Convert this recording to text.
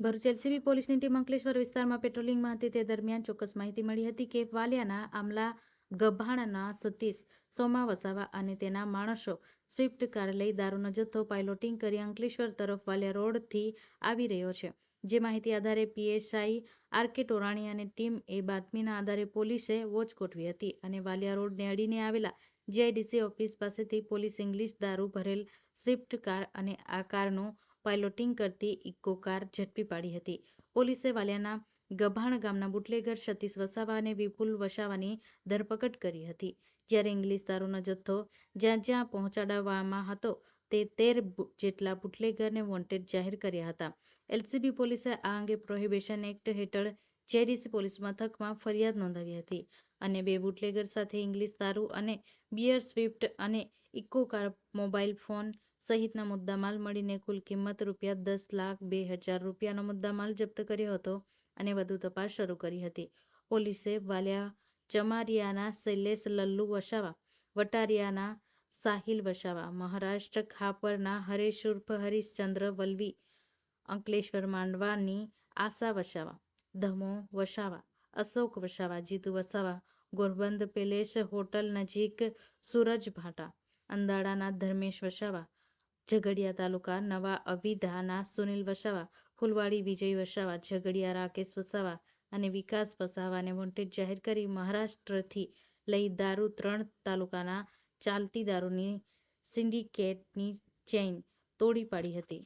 Bharuch LCB પોલીસની team Ankleshwar વિસ્તારમાં પેટ્રોલિંગમાં હતી. તે દરમિયાન ચોક્કસ માહિતી મળી હતી કે વાલિયાના આમલા ગભાણના સતીશ સોમા વસાવા અને તેના માણસો સ્વિફ્ટ કાર લઈ દારૂનો જથ્થો પાઇલોટિંગ કરી અંકલેશ્વર તરફ વાલિયા રોડથી આવી રહ્યો છે. જે માહિતી આધારે પીએસઆઈ આર કે ટોરાણી અને ટીમ એ બાતમીના આધારે પોલીસે વોચ ગોઠવી હતી અને વાલિયા રોડને અડીને આવેલા જીઆઈડીસી ઓફિસ પાસેથી પોલીસ ઇંગ્લિશ દારૂ ભરેલ સ્વિફ્ટ કાર અને આ કારનું પાઇલોટિંગ કરતી ઇકો કાર ઝડપી પાડી હતી. પોલીસે વાલિયાના ગભાણ ગામના બુટલેગર સતીશ વસાવા અને વિપુલ વસાવાની ધરપકડ કરી હતી. જ્યારે ઇંગ્લિશ દારૂનો જથ્થો જ્યાં જ્યાં પહોંચાડવામાં હતો, તે તેર જેટલા બુટલેગરને વોન્ટેડ જાહેર કર્યા હતા. એલસીબી પોલીસે આ અંગે પ્રોહિબિશન એક્ટ હેઠળ જેડીસી પોલીસ મથકમાં ફરિયાદ નોંધાવી હતી અને બે બુટલેગર સાથે ઇંગ્લિશ દારૂ અને બિયર સ્વિફ્ટ અને ઇકો કાર મોબાઈલ ફોન સહિતના મુદ્દામાલ મળીને કુલ કિંમત રૂપિયા દસ લાખ બે હજાર રૂપિયાનો મુદ્દામાલ જપ્ત કર્યો હતો અને વધુ તપાસ શરૂ કરી હતી. પોલીસે વાલિયા ચમારિયાના શૈલેષ લલ્લુ વસાવા, વટારિયાના સાહિલ વસાવા, મહારાષ્ટ્ર ખાપરના હરેશ ઉર્ફ, હરીશચંદ્ર વલવી, અંકલેશ્વર માંડવાની આશા વસાવા, ધમો વસાવા, અશોક વસાવા, જીતુ વસાવા ગોરબંદ પેલેસ હોટલ નજીક સૂરજ ભાટા અંદાડાના ધર્મેશ વસાવા ઝઘડિયા તાલુકા નવા અવિધાના સુનિલ વસાવા, ફુલવાડી વિજય વસાવા, ઝઘડિયા રાકેશ વસાવા અને વિકાસ વસાવાને વોન્ટેડ જાહેર કરી મહારાષ્ટ્રથી લઈ દારૂ ત્રણ તાલુકાના ચાલતી દારૂની સિન્ડિકેટની ચેઇન તોડી પાડી હતી.